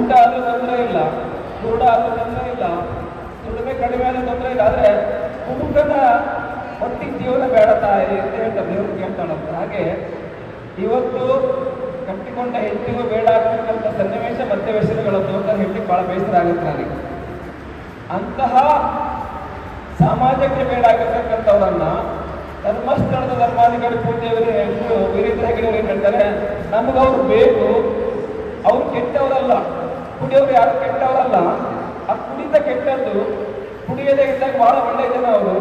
ಗಂಡ ಆದರೂ ತೊಂದರೆ ಇಲ್ಲ. ಕುರುಡ ಆದ್ರೂ ತೊಂದರೆ ಇಲ್ಲ. ದುಡಿಮೆ ಕಡಿಮೆ ಆದ್ರೂ ತೊಂದರೆ ಇಲ್ಲ. ಆದ್ರೆ ಕುಟುಂಬದ ಒಟ್ಟಿಗೆ ಜೀವನ ಬೇಡ ತಾಯಿ ಅಂತ ಹೇಳ್ತಾರೆ. ದೇವರು ಕೇಳ್ತಾಳಂತ ಹಾಗೆ ಇವತ್ತು ಕಟ್ಟಿಕೊಂಡ ಹೆಂಡತಿಗೂ ಬೇಡ ಆಗ್ತಕ್ಕಂಥ ಸನ್ನಿವೇಶ ಮತ್ತೆ ವ್ಯಸನಗಳದ್ದು ಅಂತ ಹೇಳಿ ಬಹಳ ಬೇಸರ ಆಗುತ್ತೆ ನನಗೆ. ಅಂತಹ ಸಮಾಜಕ್ಕೆ ಬೇಡ ಆಗಿರ್ತಕ್ಕಂಥವ್ರನ್ನ ಧರ್ಮಸ್ಥಳದ ಧರ್ಮಾಧಿಕಾರಿ ಪೂಜೆಯವರೇ ವೀರೇಂದ್ರ ಹೆಗಡೆಯವರು ಹೇಳ್ತಾರೆ ಹೇಳ್ತಾರೆ, ನಮಗವ್ರು ಬೇಕು. ಅವ್ರು ಕೆಟ್ಟವರಲ್ಲ. ಕುಡಿಯೋರು ಯಾರು ಕೆಟ್ಟವರಲ್ಲ. ಆ ಕುಡಿತ ಕೆಟ್ಟದ್ದು ಕುಡಿಯದೇ ಇದ್ದಾಗ ಬಹಳ ಒಳ್ಳೆ ಜನ ಅವರು.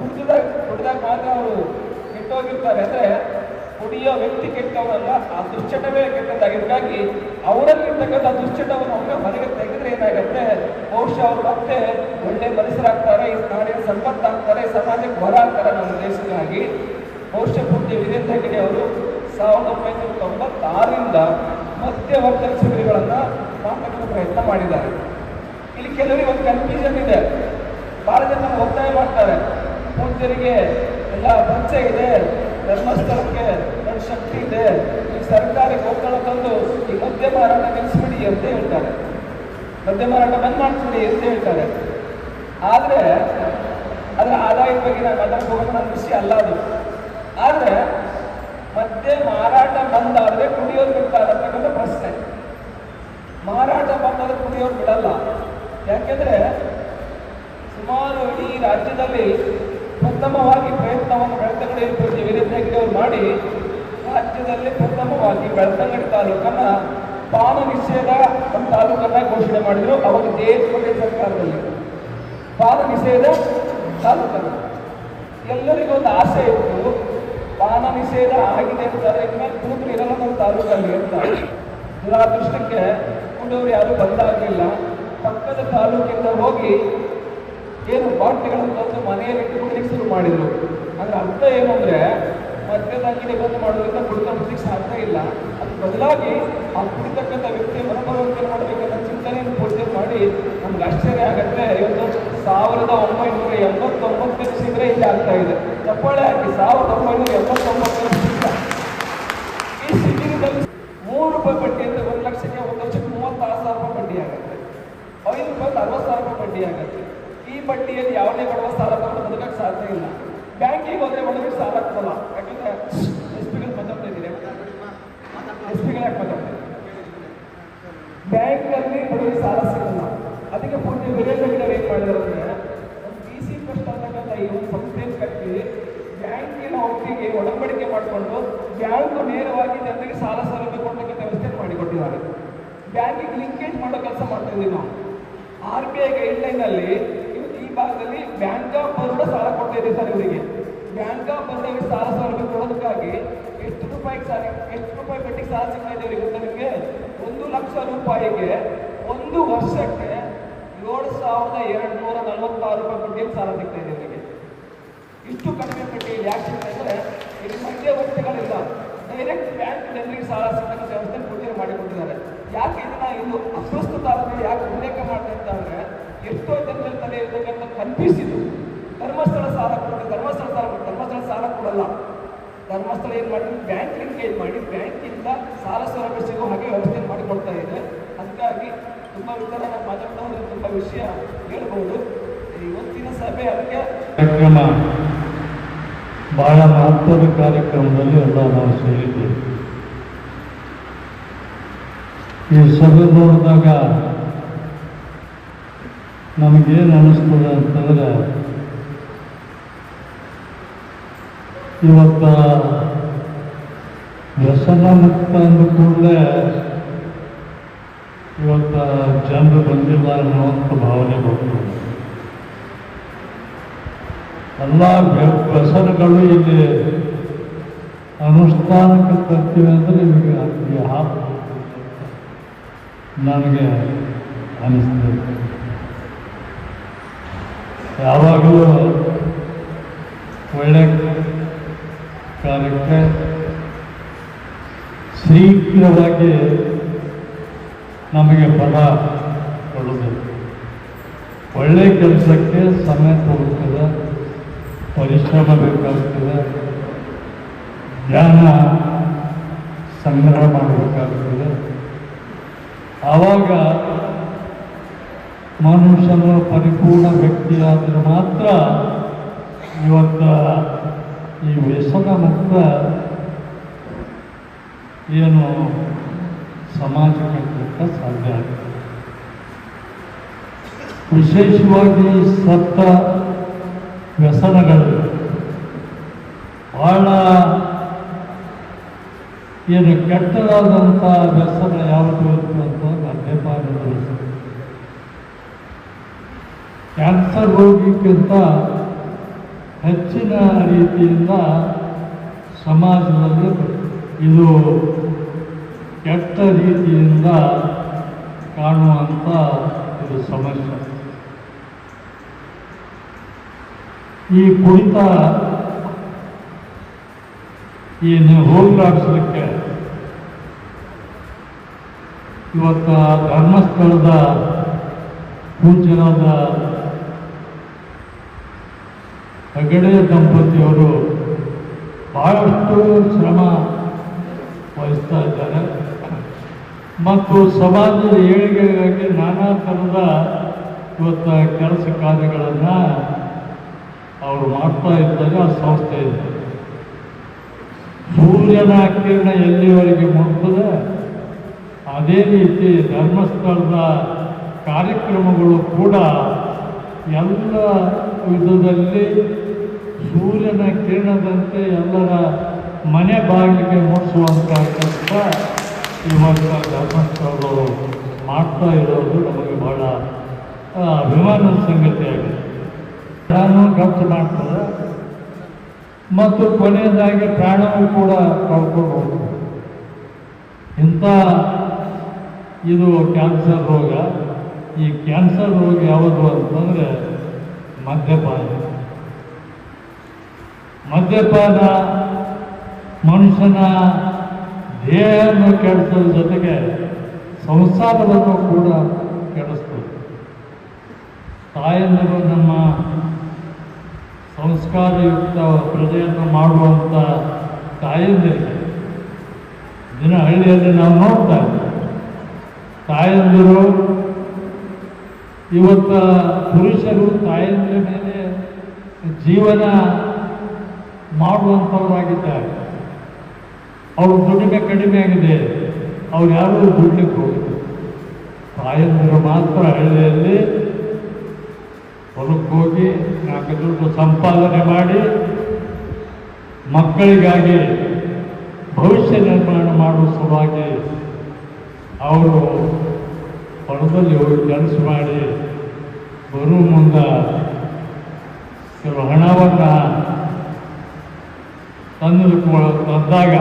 ಕುಡಿದಾಗ ಕುಡಿದಾಗ ಮಾತ್ರ ಅವರು ಕೆಟ್ಟೋಗಿರ್ತಾರೆ. ಅಂದ್ರೆ ಕುಡಿಯೋ ವ್ಯಕ್ತಿ ಕೆಟ್ಟವರಲ್ಲ, ಆ ದುಶ್ಚಟವೇ ಕೆಟ್ಟದ್ದಾಗಿದ್ದಾಗಿ ಅವರಲ್ಲಿರ್ತಕ್ಕಂಥ ದುಶ್ಚಟವನ್ನು ಒಮ್ಮೆ ಮನೆಗೆ ತೆಗೆದ್ರೆ ಏನಾಗುತ್ತೆ? ಬಹುಶಃ ಅವರು ಮತ್ತೆ ಒಳ್ಳೆ ಮನಸ್ಸರಾಗ್ತಾರೆ ಈ ನಾಡಿನ ಸಂಪತ್ತಾಗ್ತಾರೆ, ಸಮಾಜಕ್ಕೆ ಬರ ಆಗ್ತಾರೆ ನಮ್ಮ ದೇಶಕ್ಕಾಗಿ ಬಹುಶಃ ಪೂರ್ತಿ ವೀರೇಂದ್ರ ಹೆಗಡೆ ಅವರು. ಸಾವಿರದ ಒಂಬೈನೂರ ತೊಂಬತ್ತಾರರಿಂದ ಮಧ್ಯವರ್ತಿ ಶಿಬಿರಗಳನ್ನ ಪ್ರಯತ್ನ ಮಾಡಿದ್ದಾರೆ. ಇಲ್ಲಿ ಕೆಲವರಿಗೆ ಒಂದು ಕನ್ಫ್ಯೂಷನ್ ಇದೆ. ಭಾಳ ಜನ ಒತ್ತಾಯ ಮಾಡ್ತಾರೆ ಪೂಜ್ಯರಿಗೆ ಎಲ್ಲ ಪರಿಚಯ ಇದೆ, ಧರ್ಮಸ್ಥಳಕ್ಕೆ ದೊಡ್ಡ ಶಕ್ತಿ ಇದೆ. ಈ ಸರ್ಕಾರಿ ಗೋಕಳ ತಂದು ಈ ಮದ್ಯ ಮಾರಾಟ ನಿಲ್ಲಿಸ್ಬಿಡಿ ಅಂತ ಹೇಳ್ತಾರೆ. ಮದ್ಯ ಮಾರಾಟ ಬಂದ್ ಮಾಡಿಸ್ಬಿಡಿ ಅಂತ ಹೇಳ್ತಾರೆ. ಆದ್ರೆ, ಅದರ ಆದಾಯದ ಬಗ್ಗೆ ನಾನು ಮಾತಾಡಕ್ಕೆ ಹೋಗೋದು ನನ್ನ ವಿಷಯ ಅಲ್ಲ ಅದು. ಆದ್ರೆ, ಮದ್ಯ ಮಾರಾಟ ಬಂದಾದ್ರೆ ಕುಡಿಯೋದು ಬಿಡ್ತಾರೆ ಪ್ರಶ್ನೆ. ಮಾರಾಟ ಬಂದರೆ ಕುಡಿಯೋರು ಬಿಡಲ್ಲ. ಯಾಕೆಂದ್ರೆ ಸುಮಾರು ಇಡೀ ರಾಜ್ಯದಲ್ಲಿ ಪ್ರಥಮವಾಗಿ ಪ್ರಯತ್ನವನ್ನು ಬೆಳ್ತಂಗಡಿ ಪೂಜ್ಯ ವೀರೇಂದ್ರ ಅವರು ಮಾಡಿ ರಾಜ್ಯದಲ್ಲಿ ಪ್ರಥಮವಾಗಿ ಬೆಳ್ತಂಗಡಿ ತಾಲೂಕನ್ನ ಪಾನ ನಿಷೇಧ ಒಂದು ತಾಲೂಕನ್ನ ಘೋಷಣೆ ಮಾಡಿದ್ರು ಅವರು ದೇಶದ ಸರ್ಕಾರದಲ್ಲಿ. ಪಾನ ನಿಷೇಧ ತಾಲೂಕನ್ನ ಎಲ್ಲರಿಗೂ ಒಂದು ಆಸೆ ಇತ್ತು. ಪಾನ ನಿಷೇಧ ಆಗಿದೆ ಅಂತಾರೆ, ಇನ್ಮೇಲೆ ಕೂತು ಇರಲ್ಲ ನಮ್ಮ ತಾಲೂಕಲ್ಲಿ ಅಂತ. ದುರಾದೃಷ್ಟಕ್ಕೆ ಕುಂಡವರು ಯಾರು ಬಂದಾಗಲಿಲ್ಲ. ಪಕ್ಕದ ತಾಲೂಕಿಂದ ಹೋಗಿ ಏನು ಬಾಟ್ಲಿಗಳನ್ನು ತಂದು ಮನೆಯಲ್ಲಿ ಕುಡಿಲಿಕ್ಕೆ ಶುರು ಮಾಡಿದ್ರು. ಅದರ ಅರ್ಥ ಏನು ಅಂದ್ರೆ ಮದ್ಯದ ನಿಬಂಧ ಮಾಡೋದ್ರಿಂದ ಕುಡಿತ ಮುಗಿಲಿಕ್ಕೆ ಸಾಧ್ಯ ಇಲ್ಲ. ಅದು ಬದಲಾಗಿ ಆ ಕುಡಿತಕ್ಕಂಥ ವ್ಯಕ್ತಿ ಮನೋಭಾವಕ್ಕೆ ಮಾಡಬೇಕಂತ ಚಿಂತನೆಯನ್ನು ಪೂರ್ತಿ ಮಾಡಿ ನಮ್ಗೆ ಆಶ್ಚರ್ಯ ಆಗತ್ತೆ. ಇವತ್ತು ಸಾವಿರದ ಒಂಬೈನೂರ ಎಂಬತ್ತೊಂಬತ್ತು ಸಿದ್ರೆ ಇಲ್ಲಿ ಆಗ್ತಾ ಇದೆ. ಚಪ್ಪಾಳೆ ಹಾಕಿ ಸಾವಿರದ ಒಂಬೈನೂರ ಎಂಬತ್ತೊಂಬತ್ತನೇ ಬಡ್ಡಿಯಲ್ಲಿ ಯಾವುದೇ ಬಡವ ಸಾಲ ತಗೊಂಡು ಬದುಕಕ್ಕೆ ಸಾಧ್ಯ ಇಲ್ಲ. ಬ್ಯಾಂಕಿಗೆ ಹೋದ್ರೆ ಬಡವರಿಗೆ ಸಾಲ ಕೊಡಲ್ಲ. ಯಾಕಂದ್ರೆ ಎಸ್ ಪಿಗಳು ಮಾತಾಡ್ತಾ ಇದ್ದೀರಿ. ಎಸ್ ಪಿಗಳು ಮಾತಾಡ್ತಾರೆ ಬ್ಯಾಂಕಲ್ಲಿ ಬಡವರಿಗೆ ಸಾಲ ಸಿಗಲ್ಲ. ಅದಕ್ಕೆ ಪೂರ್ತಿ ವೀರೇಂದ್ರ ಏನು ಮಾಡಿದ್ರು ಅಂದ್ರೆ ಪಿ ಸಿ ಟ್ರಸ್ಟ್ ಅಂತಕ್ಕಂಥ ಈ ಒಂದು ಸಂಸ್ಥೆಯನ್ನು ಕಟ್ಟಿ ಬ್ಯಾಂಕಿನ ಒಟ್ಟಿಗೆ ಒಡಂಬಡಿಕೆ ಮಾಡಿಕೊಂಡು ಬ್ಯಾಂಕ್ ನೇರವಾಗಿ ಜನರಿಗೆ ಸಾಲ ಸೌಲಭ್ಯ ಕೊಡ್ತಕ್ಕಂಥ ವ್ಯವಸ್ಥೆ ಮಾಡಿಕೊಟ್ಟಿದ್ದಾರೆ. ಬ್ಯಾಂಕಿಗೆ ಲಿಂಕೇಜ್ ಮಾಡೋ ಕೆಲಸ ಮಾಡ್ತಾ ಇದ್ದೀವಿ ನಾವು. ಆರ್ ಬಿ ಐ ಗೈಡ್ಲೈನ್ ಭಾಗದಲ್ಲಿ ಬ್ಯಾಂಕ್ ಆಫ್ ಬರೋಡ ಸಾಲ ಕೊಡ್ತಾ ಇದೆ ಸರ್ ಇವರಿಗೆ. ಬ್ಯಾಂಕ್ ಆಫ್ ಬರೋಡಗೆ ಸಾಲ ಸೌಲಭ್ಯ ಕೊಡೋದಕ್ಕಾಗಿ ಎಷ್ಟು ರೂಪಾಯಿಗೆ ಸಾಲ, ಎಷ್ಟು ರೂಪಾಯಿ ಬಡ್ಡಿಗೆ ಸಾಲ ಸಿಗ್ತಾ ಇದೆ ಇವರಿಗೆ ನಿಮಗೆ? ಒಂದು ಲಕ್ಷ ರೂಪಾಯಿಗೆ ಒಂದು ವರ್ಷಕ್ಕೆ ಏಳು ಸಾವಿರದ ಎರಡು ನೂರ ನಲವತ್ತಾರು ರೂಪಾಯಿ ಬಡ್ಡಿಯಲ್ಲಿ ಸಾಲ ಸಿಗ್ತಾ ಇದೆ ಇವರಿಗೆ. ಇಷ್ಟು ಕಡಿಮೆ ಬಡ್ಡಿ ಯಾಕೆ ಸಿಗ್ತಾ ಇದ್ದಾರೆ ಇಲ್ಲಿ ಮಧ್ಯವರ್ತಿಗಳಿಲ್ಲ ಡೈರೆಕ್ಟ್ ಬ್ಯಾಂಕ್ ಜನರಿಗೆ ಸಾಲ ಸಿಗ್ತಕ್ಕಂಥ ವ್ಯವಸ್ಥೆ ಪೂಜೆ ಮಾಡಿಕೊಟ್ಟಿದ್ದಾರೆ. ಯಾಕೆ ಇದನ್ನ ಇದು ಅಸ್ವಸ್ಥ ಆದ್ಮೇಲೆ ಯಾಕೆ ಉಲ್ಲೇಖ ಮಾಡ್ತಾ ಅಂತ ಅಂದ್ರೆ ಎಷ್ಟೋ ಜನರ ತಲೆ ಇರ್ತಕ್ಕಂಥ ಕಲ್ಪಿಸಿದ್ರು ಧರ್ಮಸ್ಥಳ ಸಾಲ ಕೊಟ್ಟು ಧರ್ಮಸ್ಥಳ ಸಾಲ ಕೊಟ್ಟು ಧರ್ಮಸ್ಥಳ ಸಾಲ ಕೊಡಲ್ಲ. ಧರ್ಮಸ್ಥಳ ಏನ್ ಮಾಡಿದ್ರು? ಬ್ಯಾಂಕ್ ಏನು ಮಾಡಿ ಬ್ಯಾಂಕಿಂದ ಸಾಲ ಸೌಲಭ್ಯ ಸಿಗೋ ಹಾಗೆ ವ್ಯವಸ್ಥೆ ಮಾಡಿಕೊಡ್ತಾ ಇದೆ ಅದಕ್ಕಾಗಿ ತುಂಬಾ ವಿಚಾರ ನಾವು ಮಾತಾಡ್ತಾ ಹೋದ್ರೆ ತುಂಬಾ ವಿಷಯ ಹೇಳ್ಬೋದು. ಇವತ್ತಿನ ಸಭೆ ಅದಕ್ಕೆ ಕಾರ್ಯಕ್ರಮ, ಬಹಳ ಮಹತ್ವದ ಕಾರ್ಯಕ್ರಮದಲ್ಲಿ ಎಲ್ಲ ನಾವು ಸೇರಿದ್ದೇವೆ. ಈ ಸಭೆ ನೋಡಿದಾಗ ನಮಗೇನು ಅನ್ನಿಸ್ತದೆ ಅಂತಂದ್ರೆ, ಇವತ್ತ ವ್ಯಸನ ಮುಕ್ತ ಅಂದ ಕೂಡಲೇ ಇವತ್ತ ಜನರು ಬಂದಿಲ್ಲ ಅನ್ನುವಂಥ ಭಾವನೆ ಬಂತು. ಎಲ್ಲ ವ್ಯ- ವ್ಯಸನಗಳು ಇಲ್ಲಿ ಅನುಷ್ಠಾನಕ್ಕೆ ತರ್ತೀವಿ ಅಂದರೆ ನಿಮಗೆ ನನಗೆ ಅನಿಸ್ತದೆ. ಯಾವಾಗಲೂ ಒಳ್ಳೆ ಕಾರ್ಯಕ್ಕೆ ಶೀಘ್ರವಾಗಿ ನಮಗೆ ಫಲ ಕೊಡಬೇಕು. ಒಳ್ಳೆ ಕೆಲಸಕ್ಕೆ ಸಮಯ ತೋರುತ್ತದೆ, ಪರಿಶ್ರಮ ಬೇಕಾಗ್ತದೆ, ಜ್ಞಾನ ಸಂಗ್ರಹ ಮಾಡಬೇಕಾಗ್ತದೆ. ಆವಾಗ ಮನುಷ್ಯನ ಪರಿಪೂರ್ಣ ವ್ಯಕ್ತಿಯಾದರೆ ಮಾತ್ರ ಇವತ್ತು ಈ ವ್ಯಸನ ಮುಕ್ತ ಏನು ಸಮಾಜಕ್ಕೆ ಕೊಟ್ಟ ಸಾಧ್ಯ ಆಗುತ್ತೆ ವಿಶೇಷವಾಗಿ ಸತ್ತ ವ್ಯಸನಗಳು ಬಹಳ ಏನು ಕೆಟ್ಟದಾದಂಥ ವ್ಯಸನ ಯಾವುದು ಅಂತ ಮದ್ಯಪಾನ ವ್ಯಸನ. ಕ್ಯಾನ್ಸರ್ ರೋಗಿಗಿಂತ ಹೆಚ್ಚಿನ ರೀತಿಯಿಂದ ಸಮಾಜದಲ್ಲಿ ಇದು ಕೆಟ್ಟ ರೀತಿಯಿಂದ ಕಾಣುವಂಥ ಇದು ಸಮಸ್ಯೆ. ಈ ಕುರಿತ ಏನು ಹೋಗ್ಲಾಡಿಸಲಿಕ್ಕೆ ಇವತ್ತು ಧರ್ಮಸ್ಥಳದ ಪೂಜ್ಯರಾದ ಹೆಗಡೆ ದಂಪತಿಯವರು ಬಹಳಷ್ಟು ಶ್ರಮ ವಹಿಸ್ತಾ ಇದ್ದಾರೆ. ಮತ್ತು ಸಮಾಜದ ಏಳಿಗೆಗಾಗಿ ನಾನಾ ಥರದ ಇವತ್ತ ಕೆಲಸ ಕಾರ್ಯಗಳನ್ನು ಅವರು ಮಾಡ್ತಾ ಇದ್ದಾಗ ಆ ಸಂಸ್ಥೆ ಇದೆ. ಸೂರ್ಯನ ಕಿರಣ ಎಲ್ಲಿವರೆಗೆ ಮುಟ್ತದೆ? ಅದೇ ರೀತಿ ಧರ್ಮಸ್ಥಳದ ಕಾರ್ಯಕ್ರಮಗಳು ಕೂಡ ಎಲ್ಲ ವಿಧದಲ್ಲಿ ಸೂರ್ಯನ ಕಿರಣದಂತೆ ಎಲ್ಲರ ಮನೆ ಬಾಗಿಲಿಗೆ ಮೂಡಿಸುವಂಥ ಕೆಲಸ ಇವತ್ತು ಧರ್ಮಸ್ಥಳರು ಮಾಡ್ತಾ ಇರೋದು ನಮಗೆ ಬಹಳ ಅಭಿಮಾನದ ಸಂಗತಿಯಾಗಿದೆ. ಪ್ರಾಣ ಖರ್ಚು ಮಾಡ್ತದೆ. ಮತ್ತು ಕೊನೆಯದಾಗಿ ಪ್ರಾಣವೂ ಕೂಡ ಕಳ್ಕೊಂಡು ಇಂಥ ಇದು ಕ್ಯಾನ್ಸರ್ ರೋಗ. ಈ ಕ್ಯಾನ್ಸರ್ ರೋಗ ಯಾವುದು ಅಂತಂದರೆ ಮದ್ಯಪಾನ. ಮದ್ಯಪಾನ ಮನುಷ್ಯನ ದೇಹವನ್ನು ಕೆಡಿಸೋದ್ರ ಜೊತೆಗೆ ಸಂಸಾರವನ್ನು ಕೂಡ ಕೆಡಿಸ್ತದೆ. ತಾಯಂದಿರು ನಮ್ಮ ಸಂಸ್ಕಾರಯುಕ್ತ ಪ್ರಜೆಯನ್ನು ಮಾಡುವಂಥ ತಾಯಂದಿರಿಗೆ ದಿನ ಹಳ್ಳಿಯಲ್ಲಿ ನಾವು ನೋಡ್ತಾ ಇದ್ದೀವಿ ತಾಯಂದಿರು ಇವತ್ತ ಪುರುಷರು ತಾಯಂದಿರ ಮೇಲೆ ಜೀವನ ಮಾಡುವಂಥವರಾಗಿದ್ದಾರೆ. ಅವರು ದುಡಿಮೆ ಕಡಿಮೆ ಆಗಿದೆ. ಅವ್ರು ಯಾರೂ ದುಡ್ಲಿಕ್ಕೆ ಹೋಗಿಲ್ಲ. ತಾಯಂದಿರು ಮಾತ್ರ ಹಳ್ಳಿಯಲ್ಲಿ ಹೊಲಕ್ಕೆ ಹೋಗಿ ನಾಲ್ಕು ದುಡ್ಡು ಸಂಪಾದನೆ ಮಾಡಿ ಮಕ್ಕಳಿಗಾಗಿ ಭವಿಷ್ಯ ನಿರ್ಮಾಣ ಮಾಡುವ ಸಲುವಾಗಿ ಅವರು ಹೊಲದಲ್ಲಿ ಹೋಗಿ ಕೆಲಸ ಮಾಡಿ ಬರುವ ಮುಂದೆ ಕೆಲವು ಹಣವನ್ನು ತಂದು ತಂದಾಗ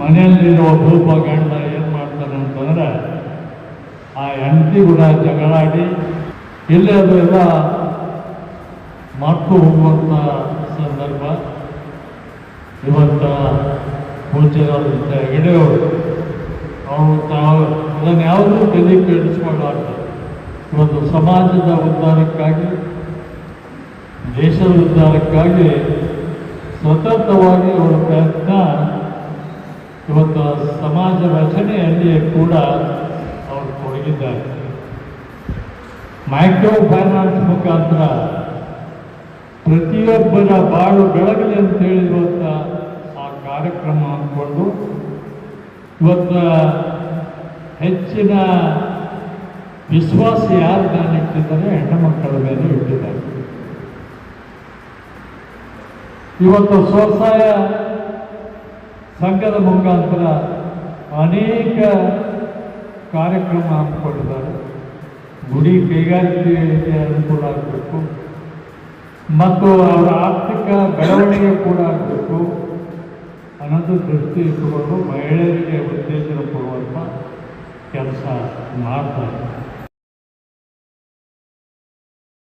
ಮನೆಯಲ್ಲಿರುವ ಭೂಪ ಗಂಡ ಏನು ಮಾಡ್ತಾನೆ ಅಂತಂದರೆ ಆ ಹೆಂಡತಿ ಕೂಡ ಜಗಳಾಡಿ ಇಲ್ಲಿ ಅದು ಎಲ್ಲ ಮಾಡ್ತು ಹೋಗುವಂಥ ಸಂದರ್ಭ. ಇವತ್ತ ಪೂಜ್ಯರಾದಂಥ ಹೆಗಡೆಯವರು ಅವರು ತಾವು ಅದನ್ನು ಯಾವುದೂ ಬೆಲೆ ಕೇಳಿಸ್ಕೊಳ್ಳಾರ್ದು ಇವತ್ತು ಸಮಾಜದ ಉದ್ಧಾರಕ್ಕಾಗಿ, ದೇಶದ ಉದ್ಧಾರಕ್ಕಾಗಿ ಸತತವಾಗಿ ಅವರ ಪ್ರಯತ್ನ ಇವತ್ತು ಸಮಾಜ ರಚನೆಯಲ್ಲಿ ಕೂಡ ಅವರು ತೊಡಗಿದ್ದಾರೆ. ಮೈಕ್ರೋ ಫೈನಾನ್ಸ್ ಮುಖಾಂತರ ಪ್ರತಿಯೊಬ್ಬರ ಬಾಳು ಬೆಳಗಲಿ ಅಂತ ಹೇಳಿರುವಂಥ ಆ ಕಾರ್ಯಕ್ರಮ ಅಂದ್ಕೊಂಡು ಇವತ್ತು ಹೆಚ್ಚಿನ ವಿಶ್ವಾಸ ಯಾರು ನಾನು ಇಟ್ಟಿದ್ದಾರೆ ಹೆಣ್ಣು ಮಕ್ಕಳ ಮೇಲೆ ಇಟ್ಟಿದ್ದಾರೆ. ಇವತ್ತು ಸ್ವಸಹಾಯ ಸಂಘದ ಮುಖಾಂತರ ಅನೇಕ ಕಾರ್ಯಕ್ರಮ ಹಮ್ಮಿಕೊಂಡಿದ್ದಾರೆ. ಗುಡಿ ಕೈಗಾರಿಕೆಗೆ ಅನುಕೂಲ ಆಗಬೇಕು. ಮತ್ತು ಅವರ ಆರ್ಥಿಕ ಬೆಳವಣಿಗೆ ಕೂಡ ಆಗಬೇಕು. ಅನ್ನೋದು ದೃಷ್ಟಿ ಇಟ್ಟುಕೊಂಡು ಮಹಿಳೆಯರಿಗೆ ಉತ್ತೇಜನ ಕೊಡುವಂಥ ಕೆಲಸ ಮಾಡ್ತಾರೆ